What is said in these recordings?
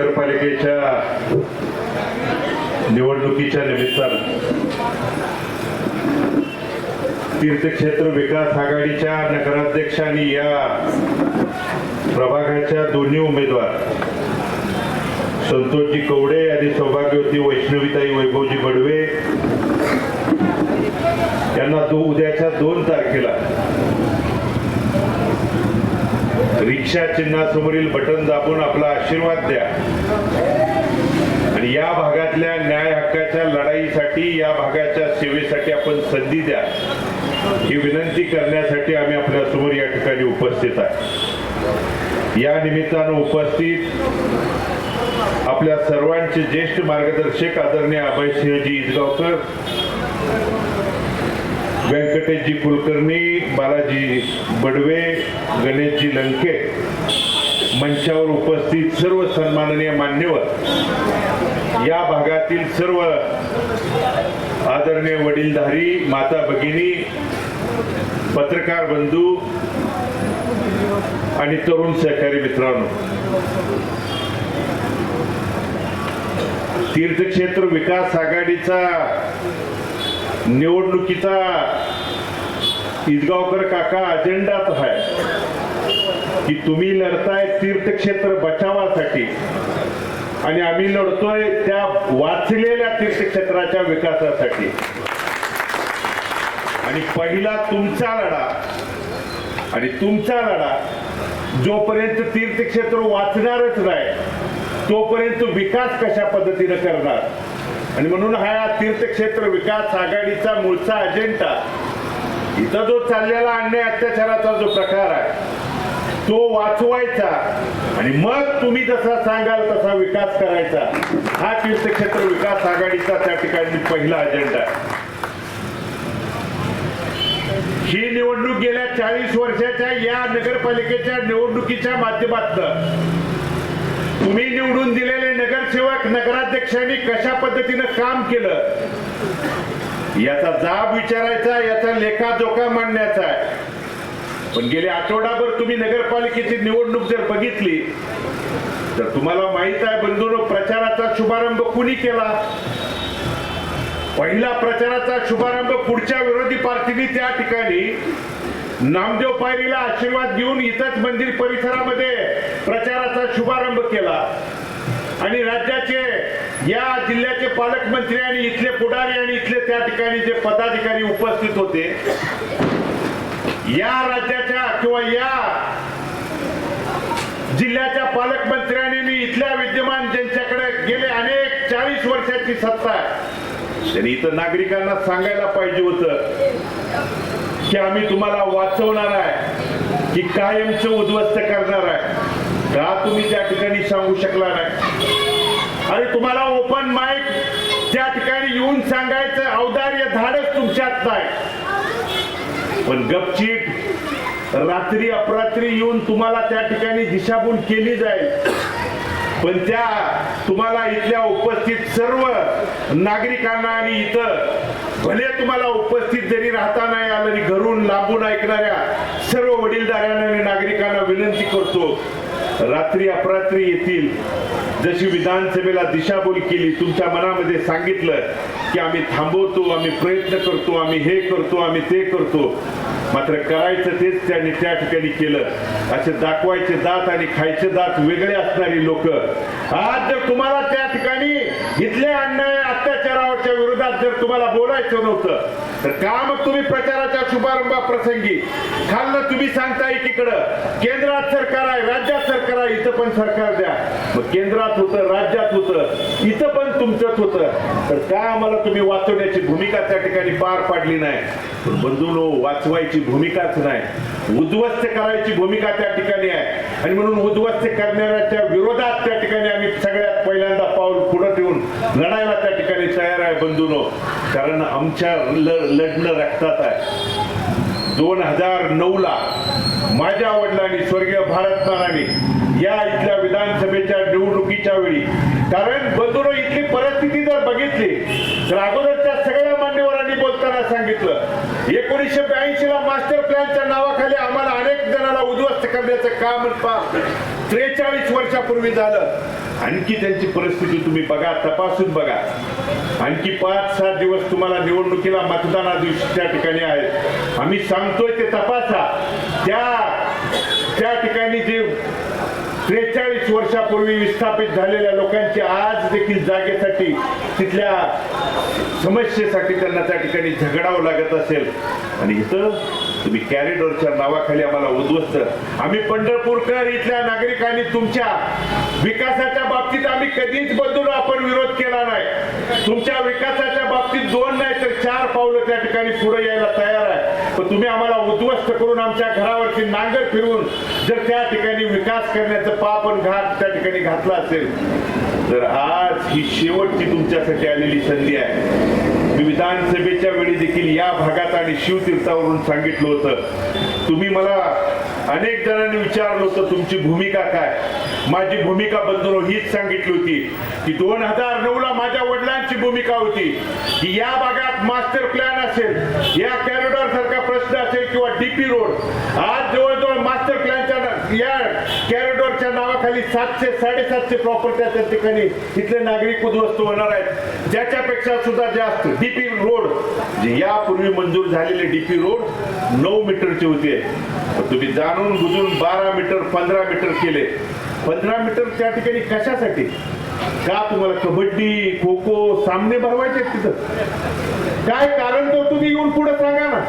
नगरपालिकेच्या निवडणुकीच्या निमित्तानं तीर्थक्षेत्र विकास आघाडीच्या नगराध्यक्षांनी या प्रभागाच्या दोन्ही उमेदवार संतोषजी कवडे आणि सौभाग्यवती वैष्णवीताई वैभवजी बडवे यांना दो उद्याच्या दोन तारखेला रिक्षा चिन्हासमोरील बटन दाबून आपला आशीर्वाद द्या. आणि या भागातल्या न्याय हक्काच्या लढाईसाठी या भागाच्या सेवेसाठी आपण संधी द्या. ही विनंती करण्यासाठी आम्ही आपल्यासमोर या ठिकाणी उपस्थित आहे. या निमित्तानं उपस्थित आपल्या सर्वांचे ज्येष्ठ मार्गदर्शक आदरणीय अभयसिंहजी इजगावकर व्यंकटेशजी कुलकर्णी बालाजी बडवे गणेशजी लंके मंचावर उपस्थित सर्व सन्माननीय मान्यवर. या भागातील सर्व आदरणीय वडीलधारी माता भगिनी पत्रकार बंधू आणि तरुण सहकारी मित्रांनो. तीर्थक्षेत्र विकास आघाडीचा निवडणुकीचा इजगावकर काका अजेंडाच आहे की तुम्ही लढताय तीर्थक्षेत्र बचावासाठी. आणि आम्ही लढतोय त्या वाचलेल्या तीर्थक्षेत्राच्या विकासासाठी. आणि पहिला तुमचा लढा आणि तुमचा लढा जोपर्यंत तीर्थक्षेत्र वाचणारच नाही तोपर्यंत विकास कशा पद्धतीने करणार? आणि म्हणून हा तीर्थक्षेत्र विकास आघाडीचा मूळचा अजेंडा इथं जो चाललेला अन्याय अत्याचाराचा जो प्रकार आहे तो वाचवायचा. आणि मग तुम्ही जसा सांगाल तसा विकास करायचा. हा तीर्थक्षेत्र विकास आघाडीचा त्या ठिकाणी पहिला अजेंडा ही निवडणूक गेल्या चाळीस वर्षाच्या या नगरपालिकेच्या निवडणुकीच्या माध्यमातून तुम्ही निवडून दिलेले नगरसेवक नगराध्यक्षांनी कशा पद्धतीनं काम केलं? याचा जाब विचारायचा याचा लेखाजोखा मांडण्याचा आहे. पण गेले आठवडाभर तुम्ही नगरपालिकेची निवडणूक जर बघितली तर तुम्हाला माहीत आहे बंधून प्रचाराचा शुभारंभ कुणी केला? पहिला प्रचाराचा शुभारंभ पुढच्या विरोधी पार्टीने त्या ठिकाणी नामदेव पायरीला आशीर्वाद घेऊन इथंच मंदिर परिसरामध्ये शुभारंभ केला. आणि राज्याचे या जिल्ह्याचे पालकमंत्री आणि इथले पुढारी आणि इथले त्या ठिकाणी जे पदाधिकारी उपस्थित होते या राज्याच्या किंवा या जिल्ह्याच्या पालकमंत्र्यांनी मी इथल्या विद्यमान ज्यांच्याकडे गेले अनेक चाळीस वर्षाची सत्ता आहे त्यांनी इथं नागरिकांना सांगायला पाहिजे होत की आम्ही तुम्हाला वाचवणार आहे की कायमचं उद्ध्वस्त करणार आहे. का तुम्ही त्या ठिकाणी सांगू शकला नाही? अरे तुम्हाला ओपन माईक त्या ठिकाणी येऊन सांगायचं औदार्य धाडच तुमच्यात नाही. पण गपचीप रात्री अपरात्री येऊन तुम्हाला त्या ठिकाणी दिशाभूल केली जाईल. पण त्या तुम्हाला इथल्या उपस्थित सर्व नागरिकांना आणि इथं भले तुम्हाला उपस्थित जरी राहता नाही आलं आणि घरून लांबून ऐकणाऱ्या सर्व वडीलधाऱ्यांना आणि नागरिकांना विनंती करतो रात्री अपरात्री येतील. जशी विधानसभेला दिशाभूल केली तुमच्या मनामध्ये सांगितलं की आम्ही थांबवतो आम्ही प्रयत्न करतो आम्ही हे करतो आम्ही ते करतो. मात्र करायचं तेच त्यांनी त्या ठिकाणी केलं. असे दाखवायचे दात आणि खायचे दात वेगळे असणारी लोक. आज जर तुम्हाला त्या ठिकाणी इथले अण्णा अत्याचाराच्या जर तुम्हाला बोलायचं नव्हतं तर का मग तुम्ही प्रचाराच्या शुभारंभा प्रसंगी. खाल्लं तुम्ही सांगता एकीकडं केंद्रात सरकार आहे राज्यात सरकार आहे इथं पण सरकार द्या. मग केंद्रात होतं राज्यात होतं इथं पण तुमचंच होतं. तर का आम्हाला तुम्ही वाचवण्याची भूमिका त्या ठिकाणी पार पाडली नाही? बंधूनो वाचवायची भूमिकाच नाही. उद्ध्वस्त करायची भूमिका त्या ठिकाणी आहे. आणि म्हणून उद्ध्वस्त करणाऱ्याच्या विरोधात त्या ठिकाणी आम्ही सगळ्यात पहिल्यांदा पाऊल पुढे ठेवून लढायला त्या ठिकाणी तयार आहे बंधूनो. कारण आमच्या लढणं रक्तात आहे. दोन हजार नऊला माझ्या वडिलांनी स्वर्गीय भारतमानाने या इथल्या विधानसभेच्या निवडणुकीच्या वेळी कारण बंधुरो इथली परिस्थिती जर बघितली तर अगोदरच्या सगळ्या मान्यवरांनी बोलताना सांगितलं एकोणीसशे ब्याऐंशी ला मास्टर प्लॅनच्या नावाखाली आम्हाला अनेक जणांना उद्ध्वस्त करण्याचं काम त्रेचाळीस वर्षापूर्वी झालं. आणखी त्यांची परिस्थिती तुम्ही बघा तपासून बघा. आणखी पाच सात दिवस तुम्हाला निवडणुकीला मतदाना दिवशी त्या ठिकाणी आहेत. आम्ही सांगतोय ते तपासा. त्या त्या ठिकाणी जे त्रेचाळीस वर्षापूर्वी विस्थापित झालेल्या लोकांची आज देखील जागेसाठी तिथल्या समस्येसाठी त्यांना त्या ठिकाणी झगडावं लागत असेल. आणि इथं तुम्ही कॅरिडॉरच्या नावाखाली आम्हाला उद्ध्वस्त. आम्ही पंढरपूरकर इथल्या नागरिकांनी तुमच्या विकासाच्या बाबतीत आम्ही कधीच बदलून आपण विरोध केला नाही. तुमच्या विकासाच्या बाबतीत दोन नाही तर चार पावलं त्या ठिकाणी पुढे यायला तयार आहे. पण तुम्ही आम्हाला उद्ध्वस्त करून आमच्या घरावरती नांगर फिरवून जर त्या ठिकाणी विकास करण्याचं पाप आणि त्या ठिकाणी घातला असेल तर आज ही शेवटची तुमच्यासाठी आलेली संधी आहे. मी विधानसभेच्या वेळी देखील या भागात आणि शिवतीर्थावरून सांगितलं होतं. तुम्ही मला अनेक जणांनी विचारलं होतं तुमची भूमिका काय? माझी भूमिका बद्दल हीच सांगितली होती की दोन हजार नऊ ला माझ्या वडिलांची भूमिका होती की या भागात मास्टर प्लॅन असेल या कॅरिडॉर सारखा प्रश्न असेल किंवा डीपी रोड आज जवळजवळ मास्टर प्लॅन या कॅरिडॉरच्या नावाखाली सातशे साडेसातशे प्रॉपर्ट्या त्या ठिकाणी. इथले नागरिक उद्ध्वस्त होणार आहेत. ज्याच्यापेक्षा सुद्धा जास्त डीपी रोड जे यापूर्वी मंजूर झालेले डीपी रोड नऊ मीटरचे होते. तुम्ही जाणून बुजून बारा मीटर पंधरा मीटर केले. पंधरा मीटर त्या ठिकाणी कशासाठी? का तुम्हाला कबड्डी खो खो सामने भरवायचे आहेत तिथं? काय कारण तो तुम्ही येऊन पुढे सांगा ना.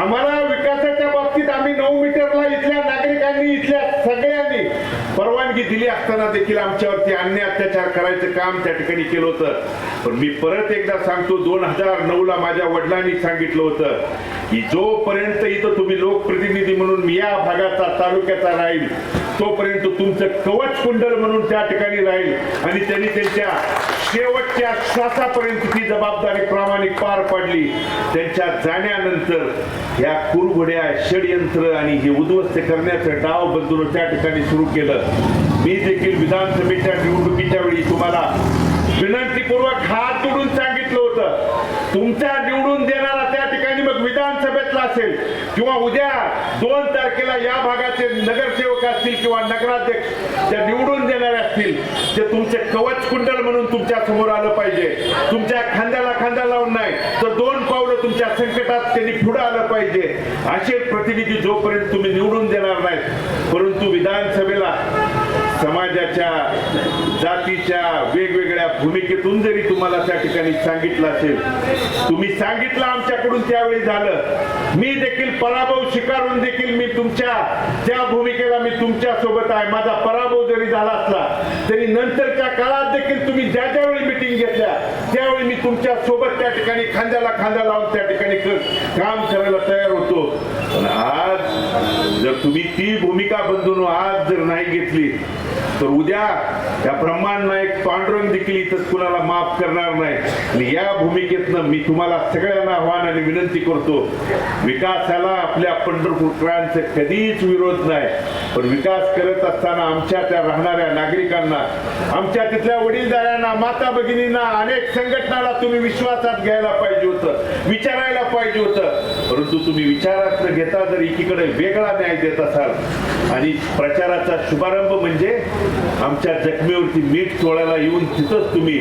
आम्हाला विकासाच्या बाबतीत आम्ही नऊ मीटरला इथल्या नागरिकांनी इथल्या सगळ्यांनी परवानगी दिली असताना देखील आमच्यावरती अन्य अत्याचार करायचं काम त्या ठिकाणी केलं होतं. पण मी परत एकदा सांगतो दोन हजार नऊ ला माझ्या वडिलांनी सांगितलं होतं की जोपर्यंत इथं तुम्ही लोकप्रतिनिधी म्हणून मी या भागाचा तालुक्याचा राहील तोपर्यंत तुमचं कवच कुंडल म्हणून त्या ठिकाणी राहील आणि त्यांनी त्यांच्या शेवटच्या श्वासापर्यंत ती जबाबदारी प्रामाणिक पार पाडली त्यांच्या जाण्यानंतर या कुरघोड्या षडयंत्र आणि हे उद्ध्वस्त करण्याचं डाव बदलून त्या ठिकाणी सुरू केलं. मी देखील विधानसभेच्या निवडणुकीच्या वेळी तुम्हाला विनंतीपूर्वक हात जोडून सांगितलं होतं. तुमच्या निवडून देणारा त्या ठिकाणी मग विधानसभेतला असेल किंवा उद्या दोन तारखेला या भागाचे नगरसेवक असतील किंवा नगराध्यक्ष त्या निवडून देणारे असतील ते तुमचे कवच कुंडल म्हणून तुमच्यासमोर आलं पाहिजे. तुमच्या खांद्याला खांदा लावून नाही तर दोन पावलं तुमच्या संकटात त्यांनी पुढे आलं पाहिजे. असे प्रतिनिधी जोपर्यंत तुम्ही निवडून देणार नाहीत परंतु विधानसभेला समाजाच्या जातीच्या वेगवेगळ्या भूमिकेतून जरी तुम्हाला त्या ठिकाणी सांगितलं असेल तुम्ही सांगितलं आमच्याकडून त्यावेळी झालं. मी देखील पराभव स्वीकारून देखील मी तुमच्या त्या भूमिकेला मी तुमच्यासोबत आहे. माझा पराभव जरी झाला असला तरी नंतरच्या काळात देखील तुम्ही ज्या ज्यावेळी मिटिंग घेतल्या त्यावेळी मी तुमच्यासोबत त्या ठिकाणी खांद्याला खांदा लावून त्या ठिकाणी काम करायला तयार होतो. पण आज जर तुम्ही ती भूमिका बंधून आज जर नाही घेतली तर उद्या या ब्रह्मांड नायक पांडुरंग देखील इथं कुणाला माफ करणार नाही. आणि या भूमिकेतनं मी तुम्हाला सगळ्यांना आव्हान आणि विनंती करतो विकासाला आपल्या पंढरपूरकरांचे कधीच विरोध नाही. पण विकास करत असताना आमच्या त्या राहणाऱ्या नागरिकांना आमच्या तिथल्या वडीलधाऱ्यांना माता भगिनींना अनेक संघटनाला तुम्ही विश्वासात घ्यायला पाहिजे होतं विचारायला पाहिजे होतं. परंतु तुम्ही विचारात घेता जर एकीकडे वेगळा न्याय देत असाल. आणि प्रचाराचा शुभारंभ म्हणजे आमच्या जखमेवरती मीठ चोळायला येऊन तिथंच तुम्ही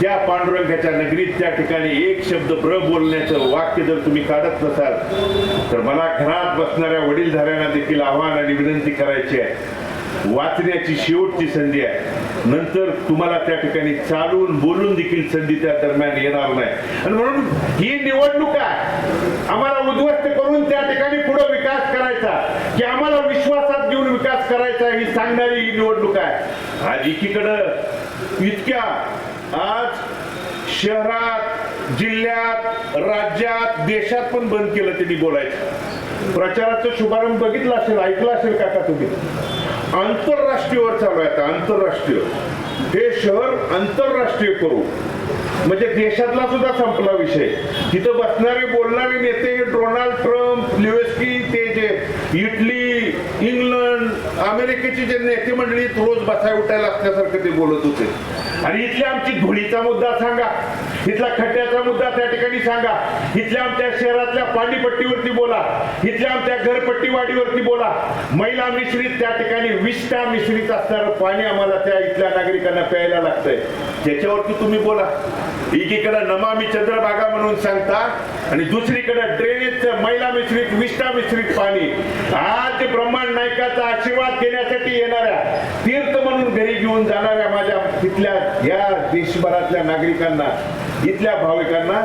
त्या पांडुरंगाच्या नगरीत त्या ठिकाणी एक शब्द ब्र बोलण्याचं वाक्य जर तुम्ही काढत नसाल तर मला घरात बसणाऱ्या वडीलधाऱ्यांना देखील आव्हान आणि विनंती करायची आहे. वाचण्याची शेवटची संधी आहे. नंतर तुम्हाला त्या ठिकाणी चालून बोलून देखील संधी त्या दरम्यान येणार नाही. आणि म्हणून ही निवडणूक आहे. आम्हाला उद्ध्वस्त करून त्या ठिकाणी पुढे विकास करायचा. की आम्हाला विश्वासात घेऊन विकास करायचा ही सांगणारी ही निवडणूक आहे. आज एकीकडं इतक्या आज शहरात जिल्ह्यात राज्यात देशात पण बंद केलं त्यांनी बोलायचं. प्रचाराचा शुभारंभ बघितला असेल ऐकला असेल काका तुम्ही? आंतरराष्ट्रीयवर चालू आहे आता आंतरराष्ट्रीय. हे शहर आंतरराष्ट्रीय करू. म्हणजे देशातला सुद्धा संपला विषय. तिथं बसणारे बोलणारे नेते डोनाल्ड ट्रम्प लिवेस्की ते जे इटली इंग्लंड अमेरिकेची जे नेते मंडळीत रोज बसाय उठायला असल्यासारखं ते बोलत होते. आणि इथली आमची धुळीचा मुद्दा सांगा इथला खड्ड्याचा मुद्दा त्या ठिकाणी सांगा इथल्या आमच्या शहरातल्या पाणीपट्टीवरती बोला इथल्या आमच्या घरपट्टी बोला. महिला मिश्रित त्या ठिकाणी विष्टा मिश्रित असणारं पाणी आम्हाला त्या इथल्या नागरिकांना प्यायला लागतंय. त्याच्यावरती तुम्ही बोला. एकीकडे नमामी चंद्रभागा म्हणून सांगता आणि दुसरीकडे ड्रेनेजचं महिला मिश्रित विष्टा मिश्रित पाणी. आज ब्रह्मांड नायकाचा आशीर्वाद घेण्यासाठी येणाऱ्या तीर्थ म्हणून घरी घेऊन जाणाऱ्या तिथल्या या देशभरातल्या नागरिकांना इथल्या भाविकांना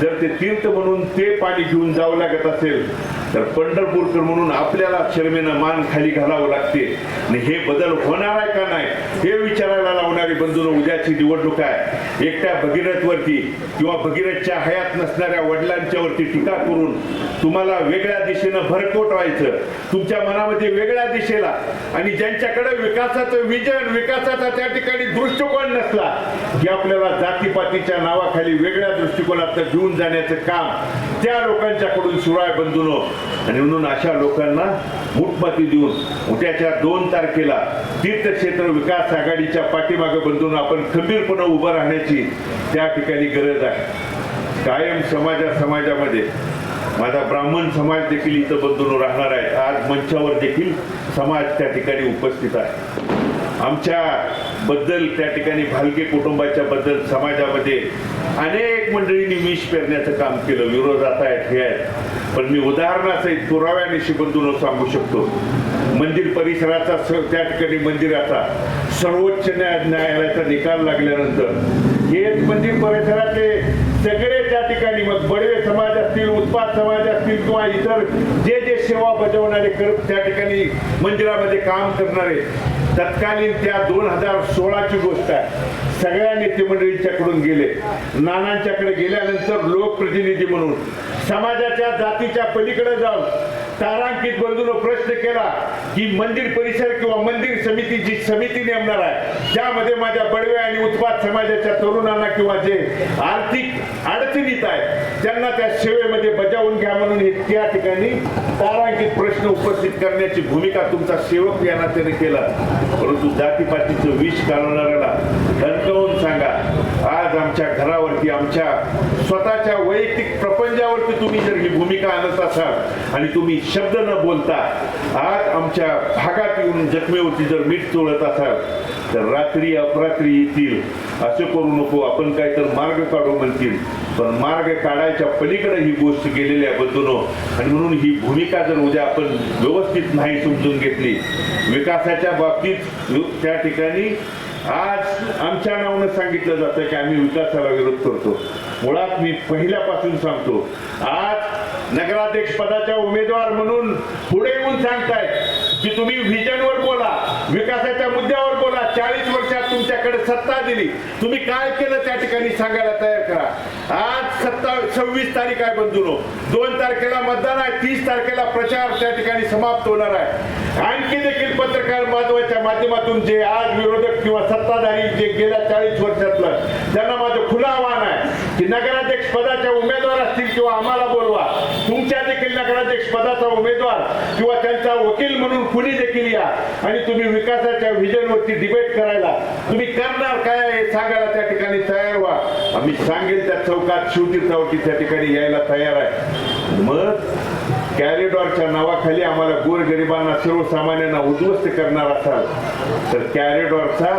जर ते तीर्थ म्हणून ते पाणी घेऊन जावं लागत असेल तर पंढरपूरकर म्हणून आपल्याला शर्मेनं मान खाली घालावं लागते. आणि हे बदल होणार आहे का नाही हे विचारायला लावणारी बंधून उद्याची निवडणूक आहे. एकट्या भगीरथवरती किंवा भगीरथच्या हयात नसणाऱ्या वडिलांच्या वरती टीका करून तुम्हाला वेगळ्या दिशेनं भरकोट व्हायचं तुमच्या मनामध्ये वेगळ्या दिशेला आणि ज्यांच्याकडे विकासाचं विजन विकासाचा त्या ठिकाणी दृष्टिकोन नसला की आपल्याला जातीपातीच्या नावाखाली वेगळ्या दृष्टिकोनात घेऊन जाण्याचं काम त्या लोकांच्याकडून सुरू आहे आणि म्हणून अशा लोकांना मुठमती देऊन उद्याच्या दोन तारखेला तीर्थक्षेत्र विकास आघाडीच्या पाठीमागे बंधून आपण खंबीरपणे उभं राहण्याची त्या ठिकाणी गरज आहे. कायम समाजा समाजामध्ये माझा ब्राह्मण समाज देखील इथं बंधून राहणार आहे. आज मंचावर देखील समाज त्या ठिकाणी उपस्थित आहे. आमच्या बद्दल त्या ठिकाणी भालके कुटुंबाच्या बद्दल समाजामध्ये अनेक मंडळींनी विष पेरण्याचं काम केलं. विरोधात आहेत हे आहेत. पण मी उदाहरणासहित पुराव्यानिशी बंधून सांगू शकतो. मंदिर परिसराचा त्या ठिकाणी मंदिराचा सर्वोच्च न्याय न्यायालयाचा निकाल लागल्यानंतर हेच मंदिर परिसरातले सगळे त्या ठिकाणी मग बडवे समाज असतील उत्पाद समाज असतील किंवा इतर जे जे सेवा बजावणारे कर त्या ठिकाणी मंदिरामध्ये काम करणारे तत्कालीन त्या दोन हजार सोळाची गोष्ट आहे. सगळ्या नेतेमंडळींच्याकडून गेले. नानांच्याकडे गेल्यानंतर लोकप्रतिनिधी म्हणून. समाजाच्या जातीच्या पलीकडे जाऊन तारांकित बंधून प्रश्न केला की मंदिर परिसर किंवा मंदिर समिती जी समिती नेमणार आहे ज्यामध्ये माझ्या बडवे आणि उत्पाद समाजाच्या तरुणांना किंवा जे आर्थिक अडचणीत आहेत त्यांना त्या सेवेमध्ये बजावून घ्या म्हणून हे त्या ठिकाणी तारांकित प्रश्न उपस्थित करण्याची भूमिका तुमचा सेवक या नात्याने केला. परंतु जातीपातीचं विष घालवणाऱ्याला धनकवून सांगा आज आमच्या घरावरती आमच्या स्वतःच्या वैयक्तिक प्रपंचावरती तुम्ही जर ही भूमिका आणत असाल आणि तुम्ही शब्द न बोलता आज आमच्या भागात येऊन जखमेवरती जर मीठ चोळत असाल तर रात्री अपरात्री येतील. असं करू नको आपण काय तर मार्ग काढू म्हणतील. पण मार्ग काढायच्या पलीकडे ही गोष्ट गेलेली आहे बंधूनो आणि म्हणून ही भूमिका जर उद्या आपण व्यवस्थित नाही समजून घेतली विकासाच्या बाबतीत त्या ठिकाणी आज आमच्या नावानं सांगितलं जातं की आम्ही विकासाला विरोध करतो. मुळात मी पहिल्यापासून सांगतो आज नगराध्यक्ष पदाच्या उमेदवार म्हणून पुढे येऊन सांगतायत की तुम्ही व्हिजनवर बोला विकासाच्या मुद्द्यावर बोला. चाळीस वर्षात तुमच्याकडे सत्ता दिली. तुम्ही काय केलं त्या ठिकाणी सांगायला तयार करा. आज सत्ता सव्वीस तारीख आहे बंधुनो. दोन तारखेला मतदान आहे तीस तारखेला प्रचार त्या ठिकाणी समाप्त होणार आहे. आणखी देखील पत्रकार माध्यमाच्या माध्यमातून जे आज विरोधक किंवा सत्ताधारी जे गेल्या चाळीस वर्षातलं त्यांना माझं खुलं आव्हान आहे की नगराध्यक्ष पदाच्या उमेदवार असतील किंवा आम्हाला बोलवा. तुमच्या देखील नगराध्यक्ष पदाचा उमेदवार किंवा त्यांचा वकील म्हणून कुणी देखील या आणि तुम्ही विकासाच्या व्हिजनवरती डिबेट करायला तुम्ही करणार काय हे सांगायला त्या ठिकाणी तयार व्हा. आम्ही सांगेल त्या चौकात शिवतीर्थावरती त्या ठिकाणी यायला तयार आहे. मग कॅरिडॉरच्या नावाखाली आम्हाला गोरगरिबांना सर्वसामान्यांना उद्ध्वस्त करणार असाल तर कॅरिडॉरचा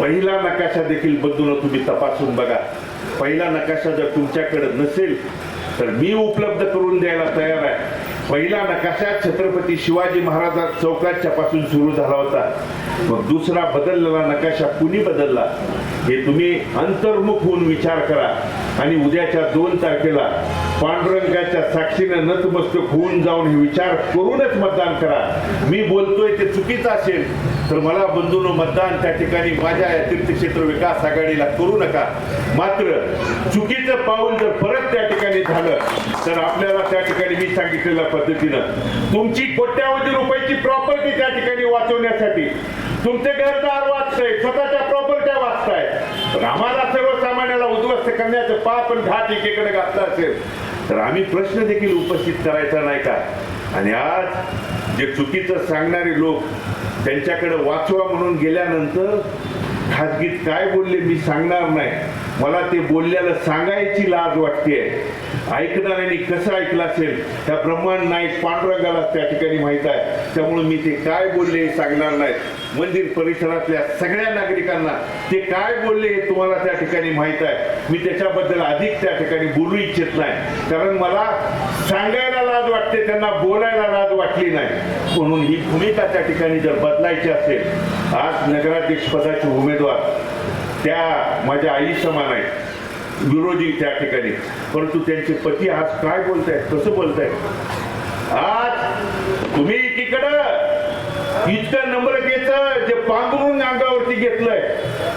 पहिला नकाशा देखील बदलून तुम्ही तपासून बघा. पहिला नकाशा जर तुमच्याकडे नसेल तर मी उपलब्ध करून द्यायला तयार आहे. पहिला नकाशा छत्रपती शिवाजी महाराजा चौकाच्या पासून सुरू झाला होता? मग दुसरा बदललेला नकाशा कुणी बदलला? हे तुम्ही अंतर्मुख होऊन विचार करा. आणि उद्याच्या दोन तारखेला पांडुरंगाच्या साक्षीने नतमस्तक होऊन जाऊन हे विचार करूनच मतदान करा. मी बोलतोय ते चुकीचं असेल तर मला बंधून मतदान त्या ठिकाणी माझ्या या तीर्थक्षेत्र विकास आघाडीला करू नका. मात्र चुकीचं पाऊल जर परत त्या ठिकाणी झालं तर आपल्याला त्या ठिकाणी मी सांगितलेल्या पद्धतीनं तुमची कोट्यावधी रुपयाची प्रॉपर्टी त्या ठिकाणी वाचवण्यासाठी तुमचे घरदार वाचतंय स्वतःच्या प्रॉपर्ट्या वाचताय आम्हाला आम्हाला सर्वसामान्याला उद्ध्वस्त करण्याचं पाप आणि घात एकेकडे घातला असेल तर आम्ही प्रश्न देखील उपस्थित करायचा नाही का? आणि आज जे चुकीचं सांगणारे लोक त्यांच्याकडे वाचवा म्हणून गेल्यानंतर खाजगीत काय बोलले मी सांगणार नाही. मला ते बोलल्याला सांगायची लाज वाटते ऐकणाऱ्यांनी कसं ऐकलं असेल त्या ब्रह्मांड नाईक पांडुरंगाला त्या ठिकाणी माहीत आहे. त्यामुळे मी ते काय बोलले हे सांगणार नाहीत मंदिर परिसरातल्या सगळ्या नागरिकांना ते काय बोलले हे तुम्हाला त्या ठिकाणी माहीत आहे. मी त्याच्याबद्दल अधिक त्या ठिकाणी बोलू इच्छित नाही. कारण मला सांगायला लाज वाटते त्यांना बोलायला लाज वाटली नाही. म्हणून ही भूमिका त्या ठिकाणी जर बदलायची असेल आज नगराध्यक्ष पदाचे उमेदवार त्या माझ्या आई समान आहेत विरोधी त्या ठिकाणी. परंतु त्यांचे पती आज काय बोलतायत कसं बोलताय आज तुम्ही एकीकडं इतकं नम्रतेचं जे पांघरून अंगावरती घेतलंय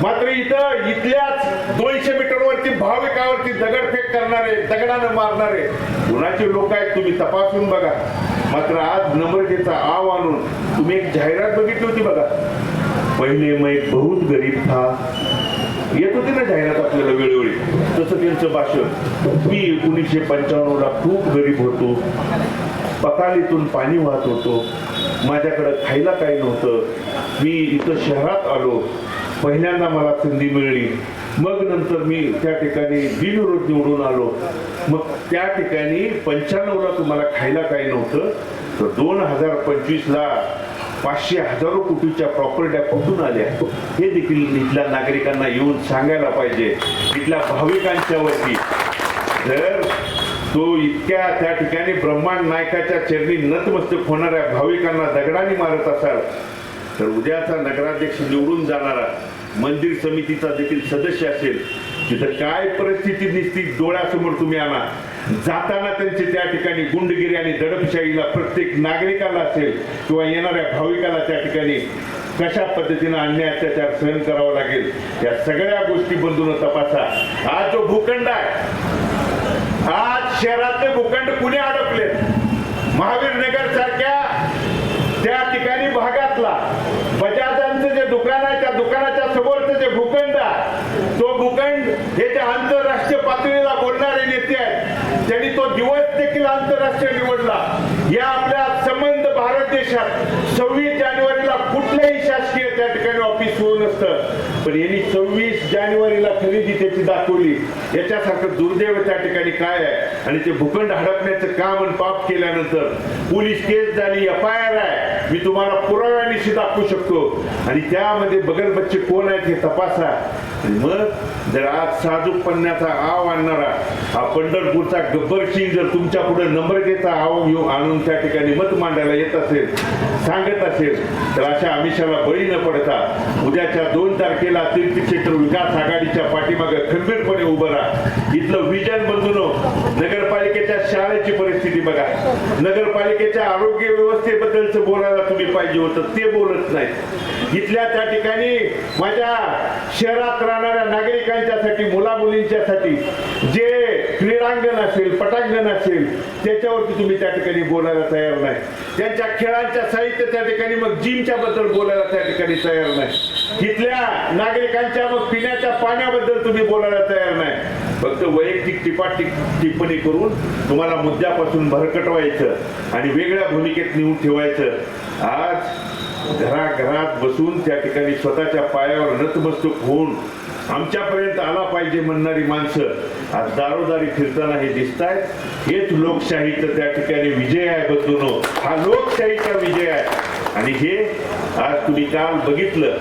मात्र इथं इथल्याच दोनशे मीटरवरती भाविकावरती दगडफेक करणारे दगडानं मारणारे कुणाचे लोक आहेत तुम्ही तपासून बघा. मात्र आज नम्रतेचा आव आणून तुम्ही एक जाहिरात बघितली होती बघा. पहिले मैं बहुत गरीब था येत होती ना जाहिरात आपल्याला वेळोवेळी? तसं त्यांचं भाषण. मी एकोणीसशे पंच्याण्णवला खूप गरीब होतो. पतालीतून पाणी वाहत होतो. माझ्याकडं खायला काही नव्हतं. मी इथं शहरात आलो. पहिल्यांदा मला संधी मिळली. मग नंतर मी त्या ठिकाणी बिनविरोध निवडून आलो. मग त्या ठिकाणी पंच्याण्णवला तुम्हाला खायला काही नव्हतं. तर दोन हजार पंचवीसला पाचशे हजारो कोटीच्या प्रॉपर्ट्या कुठून आल्या हे देखील इथल्या नागरिकांना येऊन सांगायला पाहिजे. इथल्या भाविकांच्या वरती. जर तो इतक्या त्या ठिकाणी ब्रह्मांड नायकाच्या चरणी नतमस्तक होणाऱ्या भाविकांना दगडाने मारत असाल तर उद्याचा नगराध्यक्ष निवडून जाणारा मंदिर समितीचा देखील सदस्य असेल. तिथं काय परिस्थिती दिसती? डोळ्यासमोर तुम्ही आणा. जाताना त्यांचे त्या ठिकाणी गुंडगिरी आणि दडपशाहीला प्रत्येक नागरिकाला असेल किंवा येणाऱ्या भाविकाला त्या ठिकाणी कशा पद्धतीनं अन्याय अत्याचार सहन करावा लागेल या सगळ्या गोष्टी बंधून तपासा. हा जो भूखंड आहे आज शहरातले भूखंड कुणी अडकले महावीर नगर सारख्या त्या ठिकाणी भागातला बजाजांचं जे दुकान आहे त्या दुकानाच्या समोरचं जे भूखंड आहे तो भूखंड हे जे आंतरराष्ट्रीय पातळीला त्यांनी तो दिवस देखील आंतरराष्ट्रीय निवडला या आपल्या संबंध भारत देशात सव्वीस जानेवारीला कुठलंही शासकीय त्या ठिकाणी ऑफिस सुरू नसतं. पण यांनी सव्वीस जानेवारीला खरेदी त्याची दाखवली. याच्यासारखं दुर्दैव त्या ठिकाणी काय आहे? आणि ते भूखंड हडपण्याचं काम आणि पाप केल्यानंतर पोलीस केस झाली एफ आय आर आहे. मी तुम्हाला पुराव्यानिशी दाखवू शकतो. आणि त्यामध्ये बगल बच्चे कोण आहेत हे तपासा. आणि मग जर आज साजूक पन्न्याचा आव आणणारा हा पंढरपूरचा गब्बर सिंग जर तुमच्यापुढे नम्रतेचा आव घेऊन आणून त्या ठिकाणी मत मांडायला येत असेल सांगत असेल तर अशा आमिषाला बळी न पडता उद्याच्या दोन तारखेला तीर्थक्षेत्र विकास आघाडीच्या पाठीमागे खंबीरपणे उभं राहा. इथलं विजन बंधून नगरपालिकेच्या शाळेची परिस्थिती बघा. नगरपालिकेच्या आरोग्य व्यवस्थेबद्दलचं बोलायला तुम्ही पाहिजे होतं ते बोलत नाही इथल्या त्या ठिकाणी माझ्या शहरात राहणाऱ्या नागरिकांच्यासाठी मुला मुलींच्यासाठी जे क्रीडांगण असेल पटांगण असेल त्याच्यावरती तुम्ही त्या ठिकाणी बोलायला तयार नाही. त्यांच्या खेळांच्या साहित्य त्या ठिकाणी मग जिमच्या बद्दल बोलायला त्या ठिकाणी तयार नाही. इथल्या नागरिकांच्या मग पिण्याच्या पाण्याबद्दल तुम्ही बोलायला तयार नाही. फक्त वैयक्तिक टिपा टिप्पणी करून तुम्हाला मुद्द्यापासून भरकटवायचं आणि वेगळ्या भूमिकेत नेऊन ठेवायचं. आज घराघरात बसून त्या ठिकाणी स्वतःच्या पायावर नतमस्तक होऊन आमच्यापर्यंत आला पाहिजे म्हणणारी माणसं आज दारोदारी फिरताना हे दिसत आहेत हेच लोकशाहीचं त्या ठिकाणी विजय आहे बदलून हा लोकशाहीचा विजय आहे. आणि हे आज तुम्ही काल बघितलं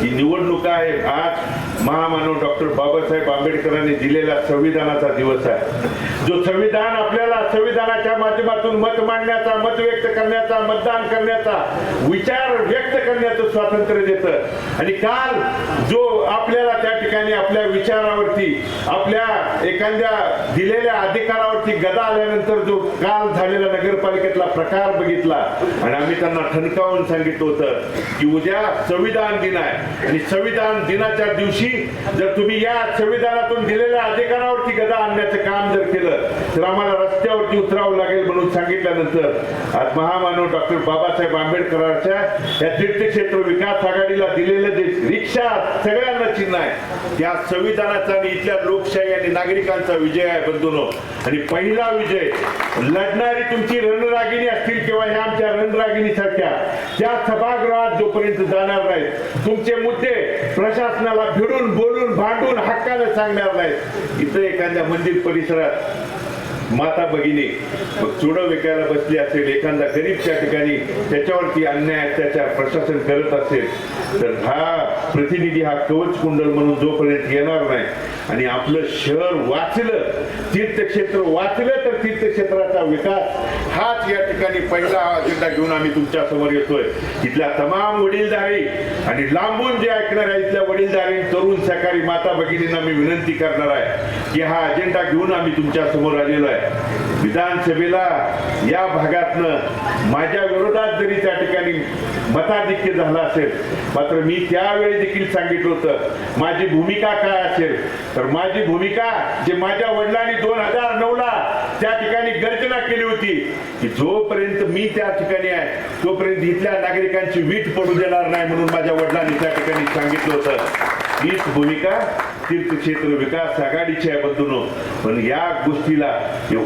ही निवडणूक आहे आज महामानव डॉक्टर बाबासाहेब आंबेडकरांनी दिलेला संविधानाचा दिवस आहे. जो संविधान आपल्याला संविधानाच्या माध्यमातून मत मांडण्याचा मत व्यक्त करण्याचा मतदान करण्याचा विचार व्यक्त करण्याचं स्वातंत्र्य देतं. आणि काल जो आपल्याला त्या ठिकाणी आपल्या विचारावरती आपल्या एखाद्या दिलेल्या अधिकारावरती गदा आल्यानंतर जो काल झालेला नगरपालिकेतला प्रकार बघितला आणि आम्ही त्यांना ठणकावून सांगितलं होतं की उद्या संविधान दिन आहे. आणि संविधान दिनाच्या दिवशी जर तुम्ही या संविधानातून दिलेल्या अधिकारावरती गदा आणण्याचं काम जर केलं तर आम्हाला रस्त्यावरती उतरावं लागेल म्हणून सांगितल्यानंतर आज महामानव डॉक्टर बाबासाहेब आंबेडकरांच्या या तीर्थक्षेत्र विकास आघाडीला दिलेलं जे रिक्षा सगळ्यांना चिन्ह आहे त्या संविधानाचा आणि इथल्या लोकशाही आणि नागरिकांचा विजय आहे बंधूनो. आणि पहिला विजय लढणारी तुमची रणरागिणी असतील किंवा ह्या आमच्या रणरागिणी सारख्या त्या सभागृहात जोपर्यंत जाणार नाहीत तुमचे मुद्दे प्रशासनाला भिडून बोलून भांडून हक्काने सांगणार नाहीत. इथं एखाद्या मंदिर परिसरात माता भगिनी चुड विकायला बसली असेल एखादा गरीब त्या ठिकाणी त्याच्यावरती अन्याय अत्याचार प्रशासन करत असेल तर हा प्रतिनिधी हा कवच कुंडल म्हणून जोपर्यंत येणार नाही आणि आपलं शहर वाचलं तीर्थक्षेत्र वाचलं तर तीर्थक्षेत्राचा विकास हाच या ठिकाणी पहिला अजेंडा घेऊन आम्ही तुमच्यासमोर येतोय. इथल्या तमाम वडीलधारी आणि लांबून जे ऐकणार आहे इथल्या वडीलधारी तरुण सहकारी माता भगिनींना मी विनंती करणार आहे की हा अजेंडा घेऊन आम्ही तुमच्यासमोर आलेलो आहे. विधानसभेला या भागातनं माझ्या विरोधात जरी त्या ठिकाणी मताधिक्य झाला असेल मात्र मी त्यावेळी देखील सांगितलं होतं माझी भूमिका काय असेल? तर माझी भूमिका जे माझ्या वडिलांनी दोन हजार नऊ ला त्या ठिकाणी गर्जना केली होती की जोपर्यंत मी त्या ठिकाणी आहे तोपर्यंत इथल्या नागरिकांची वीट पडू देणार नाही म्हणून माझ्या वडिलांनी त्या ठिकाणी सांगितलं होतं. हीच भूमिका तीर्थक्षेत्र विकास आघाडीची आहे बंधूनो पण या गोष्टीला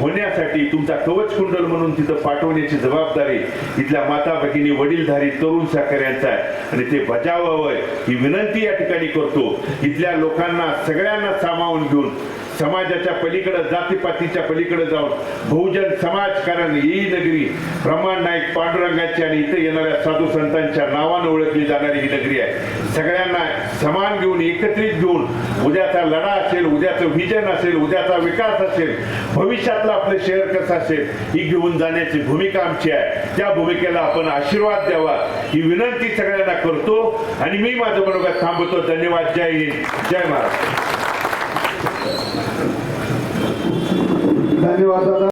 होण्यासाठी तुमचा कवच कुंडल म्हणून तिथं पाठवण्याची जबाबदारी इथल्या माता भगिनी वडीलधारी तरुण साखऱ्यांचा आहे. आणि ते बजावावं ही विनंती या ठिकाणी करतो. इथल्या लोकांना सगळ्यांना सामावून घेऊन समाजाच्या पलीकडे जातीपातीच्या पलीकडे जाऊन बहुजन समाजकारण ही नगरी ब्रह्मांड नाईक पांडुरंगाची आणि इथे येणाऱ्या साधू संतांच्या नावानं ओळखली जाणारी ही नगरी आहे. सगळ्यांना समान घेऊन एकत्रित घेऊन उद्याचा लढा असेल उद्याचं विजन असेल उद्याचा विकास असेल भविष्यातलं आपलं शहर कसं असेल ही घेऊन जाण्याची भूमिका आमची आहे. त्या भूमिकेला आपण आशीर्वाद द्यावा ही विनंती सगळ्यांना करतो. आणि मी माझं मनोगत थांबवतो. धन्यवाद. जय हिंद. जय महाराष्ट्र. धन्यवाद दादा